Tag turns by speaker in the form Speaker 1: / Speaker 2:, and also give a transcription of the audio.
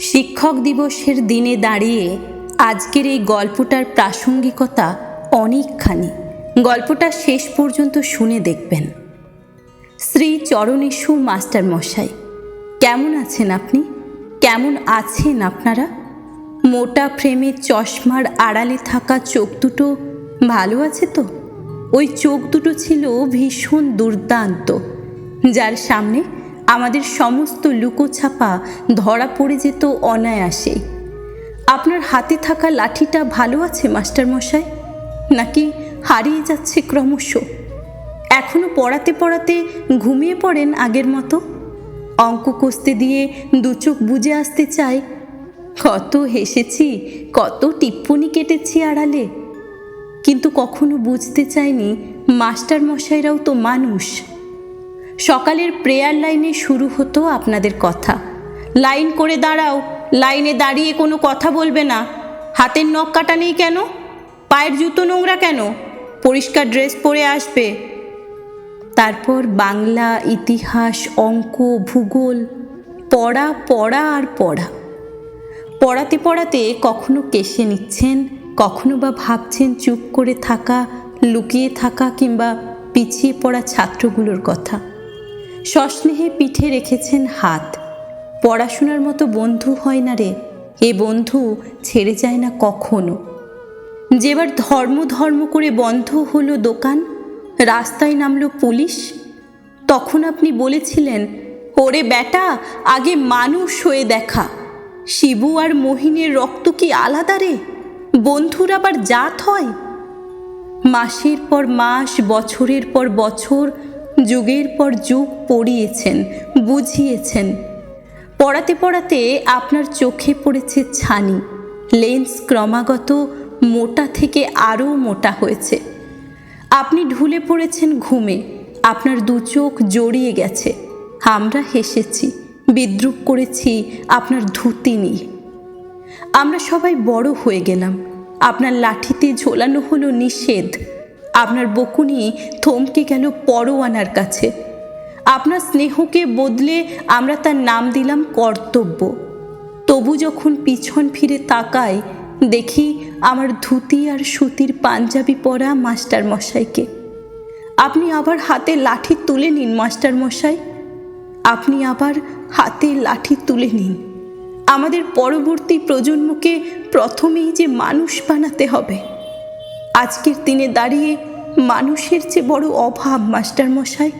Speaker 1: শিক্ষক দিবসের দিনে দাঁড়িয়ে আজকের এই গল্পটার প্রাসঙ্গিকতা অনেকখানি। গল্পটা শেষ পর্যন্ত শুনে দেখবেন। শ্রী চরণেশু মাস্টার মশাই কেমন আছেন আপনি? কেমন আছেন আপনারা? মোটা ফ্রেমে চশমার আড়ালে থাকা চোখ দুটো ভালো আছে তো? ওই চোখ দুটো ছিল ভীষণ দুর্দান্ত। যার সামনে আমাদের সমস্ত লুকোছাপা ধরা পড়ে যেত অনায়াসেই আপনার হাতে থাকা লাঠিটা ভালো আছে, মাস্টার মশাই? নাকি হারিয়ে যাচ্ছে ক্রমশ? এখনও পড়াতে পড়াতে ঘুমিয়ে পড়েন আগের মতো? অঙ্ক কষতে দিয়ে দু চোখ বুঝে আসতে চাই। কত হেসেছি, কত টিপ্পনি কেটেছি আড়ালে। কিন্তু কখনো বুঝতে চাইনি, মাস্টার মশাইরাও তো মানুষ। সকালের প্রেয়ার লাইনে শুরু হতো আপনাদের কথা। লাইন করে দাঁড়াও লাইনে দাঁড়িয়ে কোনো কথা বলবে না। হাতের নখ কাটা নেই কেন? পায়ের জুতো নোংরা কেন? পরিষ্কার ড্রেস পরে আসবে। তারপর বাংলা, ইতিহাস, অঙ্ক, ভূগোল, পড়া পড়া আর পড়া। পড়াতে পড়াতে কখনো কেশে নিচ্ছেন, কখনো বা ভাবছেন চুপ করে থাকা, লুকিয়ে থাকা কিংবা পিছিয়ে পড়া ছাত্রগুলোর কথা। সস্নেহে পিঠে রেখেছেন হাত। পড়াশোনার মতো বন্ধু হয় না রে, এ বন্ধু ছেড়ে যায় না কখনো। যেবার ধর্ম ধর্ম করে বন্ধ হলো দোকান, রাস্তায় নামলো পুলিশ, তখন আপনি বলেছিলেন, ওরে বেটা, আগে মানুষ হয়ে দেখা। শিবু আর মোহিনের রক্ত কি আলাদা রে? বন্ধুর আবার জাত হয়? মাসের পর মাস, বছরের পর বছর যুগের পর যুগ পড়িয়েছেন, বুঝিয়েছেন। পড়াতে পড়াতে আপনার চোখে পড়েছে ছানি, লেন্স ক্রমাগত মোটা থেকে আরও মোটা হয়েছে। আপনি ঢুলে পড়েছেন ঘুমে, আপনার দু চোখ জড়িয়ে গেছে। আমরা হেসেছি, বিদ্রুপ করেছি আপনার ধুতি নিয়ে। আমরা সবাই বড় হয়ে গেলাম, আপনার লাঠিতে ঝোলানো হলো নিষেধ আপনার বকুনি থমকে গেল পরোয়ানার কাছে। আপনার স্নেহকে বদলে আমরা তার নাম দিলাম কর্তব্য। তবু যখন পিছন ফিরে তাকাই, দেখি আমার ধুতি আর সুতির পাঞ্জাবি পরা মাস্টার মশাইকে আপনি আবার হাতে লাঠি তুলে নিন মাস্টার মশাই আপনি আবার হাতে লাঠি তুলে নিন। আমাদের পরবর্তী প্রজন্মকে প্রথমেই যে মানুষ বানাতে হবে। আজকের দিনে দাঁড়িয়ে মানুষের চেয়ে বড় অভাব মাস্টার মশাই